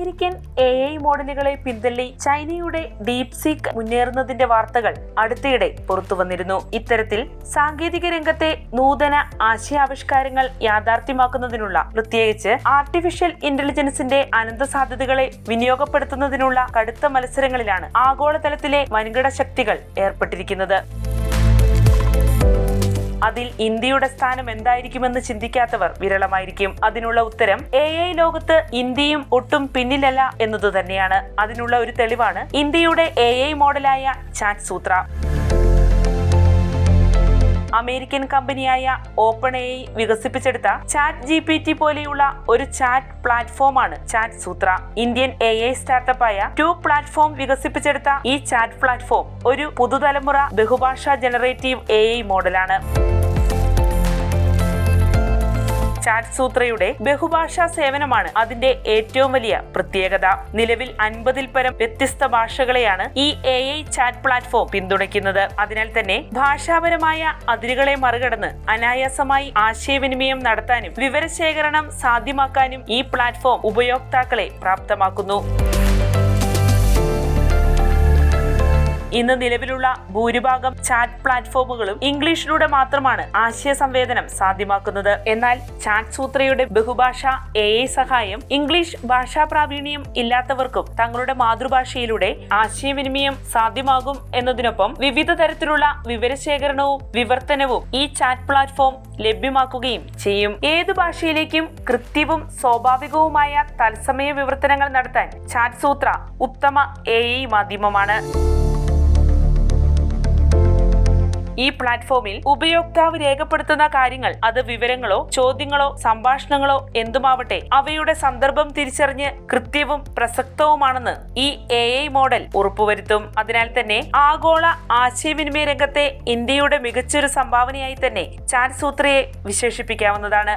American A I മോഡലുകളെ പിന്തള്ളി ചൈനയുടെ deep seek മുന്നേറുന്നതിന്റെ വാർത്തകൾ അടുത്തിടെ പുറത്തുവന്നിരുന്നു. ഇത്തരത്തിൽ സാങ്കേതിക രംഗത്തെ നൂതന ആശയാവിഷ്കാരങ്ങൾ യാഥാർത്ഥ്യമാക്കുന്നതിനുള്ള പ്രത്യേകിച്ച് ആർട്ടിഫിഷ്യൽ ഇന്റലിജൻസിന്റെ അനന്ത സാധ്യതകളെ വിനിയോഗപ്പെടുത്തുന്നതിനുള്ള കടുത്ത മത്സരങ്ങളിലാണ് ആഗോളതലത്തിലെ വൻകിട ശക്തികൾ ഏർപ്പെട്ടിരിക്കുന്നത്. അതിൽ ഇന്ത്യയുടെ സ്ഥാനം എന്തായിരിക്കുമെന്ന് ചിന്തിക്കാത്തവർ വിരളമായിരിക്കും. അതിനുള്ള ഉത്തരം എ ഐ ലോകത്ത് ഇന്ത്യയും ഒട്ടും പിന്നിലല്ല എന്നതു തന്നെയാണ്. അതിനുള്ള ഒരു തെളിവാണ് ഇന്ത്യയുടെ എ ഐ മോഡലായ ചാറ്റ് സൂത്ര അമേരിക്കൻ കമ്പനിയായ ഓപ്പൺ എ വികസിപ്പിച്ചെടുത്ത ചാറ്റ് ജി പി ടി പോലെയുള്ള ഒരു ചാറ്റ് പ്ലാറ്റ്ഫോമാണ് chat Sutra. Indian A I സ്റ്റാർട്ടപ്പായ two platform വികസിപ്പിച്ചെടുത്ത ഈ ചാറ്റ് പ്ലാറ്റ്ഫോം ഒരു പുതുതലമുറ ബഹുഭാഷാ ജനറേറ്റീവ് എ ഐ മോഡലാണ്. ചാറ്റ് സൂത്രയുടെ ബഹുഭാഷാ സേവനമാണ് അതിന്റെ ഏറ്റവും വലിയ പ്രത്യേകത. നിലവിൽ അൻപതിൽ പരം വ്യത്യസ്ത ഭാഷകളെയാണ് ഈ എ ഐ ചാറ്റ് പ്ലാറ്റ്ഫോം പിന്തുണയ്ക്കുന്നത്. അതിനാൽ തന്നെ ഭാഷാപരമായ അതിരുകളെ മറികടന്ന് അനായാസമായി ആശയവിനിമയം നടത്താനും വിവരശേഖരണം സാധ്യമാക്കാനും ഈ പ്ലാറ്റ്ഫോം ഉപയോക്താക്കളെ പ്രാപ്തമാക്കുന്നു. ഇന്ന് നിലവിലുള്ള ഭൂരിഭാഗം ചാറ്റ് പ്ലാറ്റ്ഫോമുകളും ഇംഗ്ലീഷിലൂടെ മാത്രമാണ് ആശയ സംവേദനം സാധ്യമാക്കുന്നത്. എന്നാൽ ചാറ്റ് സൂത്രയുടെ ബഹുഭാഷ എ സഹായം ഇംഗ്ലീഷ് ഭാഷാ പ്രാവീണ്യം ഇല്ലാത്തവർക്കും തങ്ങളുടെ മാതൃഭാഷയിലൂടെ ആശയവിനിമയം സാധ്യമാകും എന്നതിനൊപ്പം വിവിധ തരത്തിലുള്ള വിവരശേഖരണവും വിവർത്തനവും ഈ ചാറ്റ് പ്ലാറ്റ്ഫോം ലഭ്യമാക്കുകയും ചെയ്യും. ഏതു ഭാഷയിലേക്കും കൃത്യവും സ്വാഭാവികവുമായ തത്സമയ വിവർത്തനങ്ങൾ നടത്താൻ ചാറ്റ് സൂത്ര ഉത്തമ എ മാധ്യമമാണ്. ഈ പ്ലാറ്റ്ഫോമിൽ ഉപയോക്താവ് രേഖപ്പെടുത്തുന്ന കാര്യങ്ങൾ അത് വിവരങ്ങളോ ചോദ്യങ്ങളോ സംഭാഷണങ്ങളോ എന്തുമാവട്ടെ അവയുടെ സന്ദർഭം തിരിച്ചറിഞ്ഞ് കൃത്യവും പ്രസക്തവുമാണെന്ന് ഈ എ ഐ മോഡൽ ഉറപ്പുവരുത്തും. അതിനാൽ തന്നെ ആഗോള ആശയവിനിമയ രംഗത്തെ ഇന്ത്യയുടെ മികച്ചൊരു സംഭാവനയായി തന്നെ ചാൻസൂത്രയെ വിശേഷിപ്പിക്കാവുന്നതാണ്.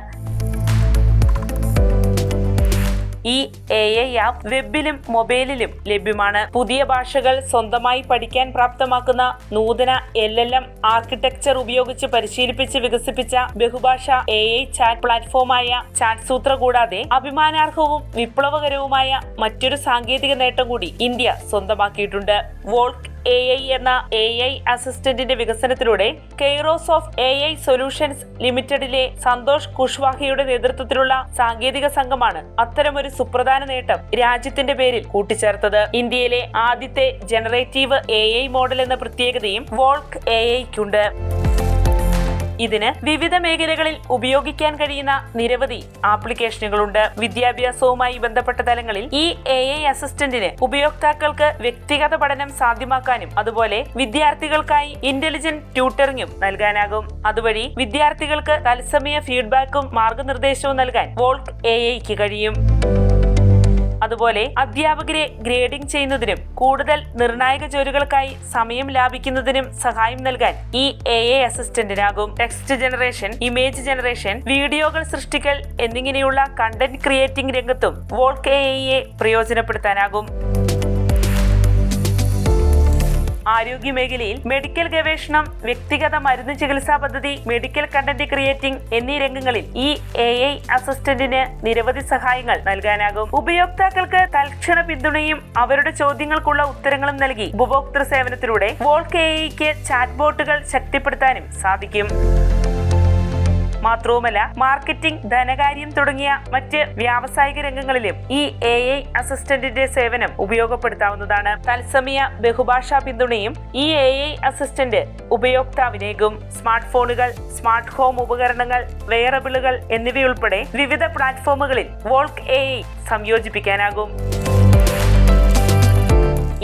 ഈ എ ഐ ആപ്പ് വെബിലും മൊബൈലിലും ലഭ്യമാണ്. പുതിയ ഭാഷകൾ സ്വന്തമായി പഠിക്കാൻ പ്രാപ്തമാക്കുന്ന നൂതന എൽ എൽ എം ആർക്കിടെക്ചർ ഉപയോഗിച്ച് പരിശീലിപ്പിച്ച് വികസിപ്പിച്ച ബഹുഭാഷ എ ഐ ചാറ്റ് പ്ലാറ്റ്ഫോമായ ചാറ്റ് സൂത്ര കൂടാതെ അഭിമാനാർഹവും വിപ്ലവകരവുമായ മറ്റൊരു സാങ്കേതിക നേട്ടം കൂടി ഇന്ത്യ സ്വന്തമാക്കിയിട്ടുണ്ട്. വോൾക്ക് എ ഐ എന്ന എ ഐ അസിസ്റ്റന്റിന്റെ വികസനത്തിലൂടെ Kairos of A I solutions ലിമിറ്റഡിലെ Santosh കുഷ്വാഹയുടെ നേതൃത്വത്തിലുള്ള സാങ്കേതിക സംഘമാണ് അത്തരമൊരു സുപ്രധാന നേട്ടം രാജ്യത്തിന്റെ പേരിൽ കൂട്ടിച്ചേർത്തത്. ഇന്ത്യയിലെ ആദ്യത്തെ ജനറേറ്റീവ് എ ഐ മോഡൽ എന്ന പ്രത്യേകതയും വോൾക്ക് എ ഐക്കുണ്ട് ഇതിന് വിവിധ മേഖലകളിൽ ഉപയോഗിക്കാൻ കഴിയുന്ന നിരവധി ആപ്ലിക്കേഷനുകളുണ്ട്. വിദ്യാഭ്യാസവുമായി ബന്ധപ്പെട്ട തലങ്ങളിൽ ഈ എ ഐ അസിസ്റ്റന്റിന് ഉപയോക്താക്കൾക്ക് വ്യക്തിഗത പഠനം സാധ്യമാക്കാനും അതുപോലെ വിദ്യാർത്ഥികൾക്കായി ഇന്റലിജന്റ് ട്യൂട്ടറിംഗും നൽകാനാകും. അതുവഴി വിദ്യാർത്ഥികൾക്ക് തത്സമയ ഫീഡ്ബാക്കും മാർഗനിർദ്ദേശവും നൽകാൻ വോൾട്ട് എ ഐക്ക് കഴിയും. അതുപോലെ അധ്യാപകരെ ഗ്രേഡിംഗ് ചെയ്യുന്നതിനും കൂടുതൽ നിർണായക ജോലികൾക്കായി സമയം ലാഭിക്കുന്നതിനും സഹായം നൽകാൻ ഈ എ എ അസിസ്റ്റന്റിനാകും ടെക്സ്റ്റ് ജനറേഷൻ ഇമേജ് ജനറേഷൻ വീഡിയോകൾ സൃഷ്ടിക്കൽ എന്നിങ്ങനെയുള്ള കണ്ടന്റ് ക്രിയേറ്റിംഗ് രംഗത്തും വോൾക്ക് എ പ്രയോജനപ്പെടുത്താനാകും. ആരോഗ്യ മേഖലയിൽ മെഡിക്കൽ ഗവേഷണം വ്യക്തിഗത മരുന്ന് ചികിത്സാ പദ്ധതി മെഡിക്കൽ കണ്ടന്റ് ക്രിയേറ്റിംഗ് എന്നീ രംഗങ്ങളിൽ ഈ എ ഐ അസിസ്റ്റന്റിന് നിരവധി സഹായങ്ങൾ നൽകാനാകും. ഉപയോക്താക്കൾക്ക് തൽക്ഷണ പിന്തുണയും അവരുടെ ചോദ്യങ്ങൾക്കുള്ള ഉത്തരങ്ങളും നൽകി ഉപഭോക്തൃ സേവനത്തിലൂടെ വോൾക്ക് എ ഐക്ക് ചാറ്റ് ബോട്ടുകൾ ശക്തിപ്പെടുത്താനും സാധിക്കും. മാത്രവുമല്ല മാർക്കറ്റിംഗ് ധനകാര്യം തുടങ്ങിയ മറ്റ് വ്യാവസായിക രംഗങ്ങളിലും ഈ എ ഐ അസിസ്റ്റന്റിന്റെ സേവനം ഉപയോഗപ്പെടുത്താവുന്നതാണ്. തത്സമയ ബഹുഭാഷാ പിന്തുണയും ഈ എ ഐ അസിസ്റ്റന്റ് ഉപയോക്താവിനേകും. സ്മാർട്ട് ഫോണുകൾ സ്മാർട്ട് ഹോം ഉപകരണങ്ങൾ വെയറബിളുകൾ എന്നിവയുൾപ്പെടെ വിവിധ പ്ലാറ്റ്ഫോമുകളിൽ വോൾക്ക് എ ഐ സംയോജിപ്പിക്കാനാകും.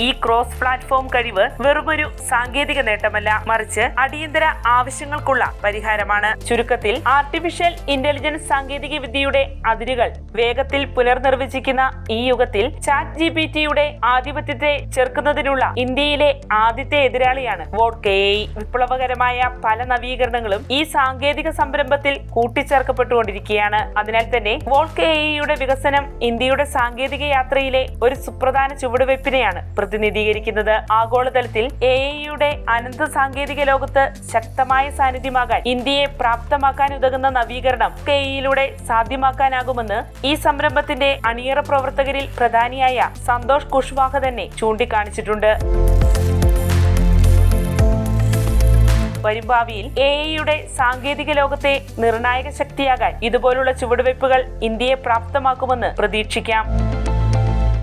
ഈ ക്രോസ് പ്ലാറ്റ്ഫോം കഴിവ് വെറുമൊരു സാങ്കേതിക നേട്ടമല്ല മറിച്ച് അടിയന്തര ആവശ്യങ്ങൾക്കുള്ള പരിഹാരമാണ്. ചുരുക്കത്തിൽ ആർട്ടിഫിഷ്യൽ ഇന്റലിജൻസ് സാങ്കേതിക വിദ്യയുടെ അതിരുകൾ വേഗത്തിൽ പുനർനിർവചിക്കുന്ന ഈ യുഗത്തിൽ ചാറ്റ് ജി പി ടിയുടെ ആധിപത്യത്തെ ചെറുക്കുന്നതിനുള്ള ഇന്ത്യയിലെ ആദ്യത്തെ എതിരാളിയാണ് വോട്ട് വിപ്ലവകരമായ പല നവീകരണങ്ങളും ഈ സാങ്കേതിക സംരംഭത്തിൽ കൂട്ടിച്ചേർക്കപ്പെട്ടുകൊണ്ടിരിക്കുകയാണ്. അതിനാൽ തന്നെ വോട്ട് വികസനം ഇന്ത്യയുടെ സാങ്കേതിക യാത്രയിലെ ഒരു സുപ്രധാന ചുവടുവയ്പ്പിനെയാണ് പ്രതിനിധീകരിക്കുന്നത്. ആഗോളതലത്തിൽ എ ഐയുടെ അനന്ത സാങ്കേതിക ലോകത്ത് ശക്തമായ സാന്നിധ്യമാകാൻ ഇന്ത്യയെ പ്രാപ്തമാക്കാൻ ഉതകുന്ന നവീകരണം കെ ഇയിലൂടെ സാധ്യമാക്കാനാകുമെന്ന് ഈ സംരംഭത്തിന്റെ അണിയറ പ്രവർത്തകരിൽ പ്രധാനിയായ സന്തോഷ് കുഷ്വാഹ തന്നെ ചൂണ്ടിക്കാണിച്ചിട്ടുണ്ട്. വരും ഭാവിയിൽ എ ഐയുടെ സാങ്കേതിക ലോകത്തെ നിർണായക ശക്തിയാകാൻ ഇതുപോലുള്ള ചുവടുവയ്പ്പുകൾ ഇന്ത്യയെ പ്രാപ്തമാക്കുമെന്ന് പ്രതീക്ഷിക്കാം.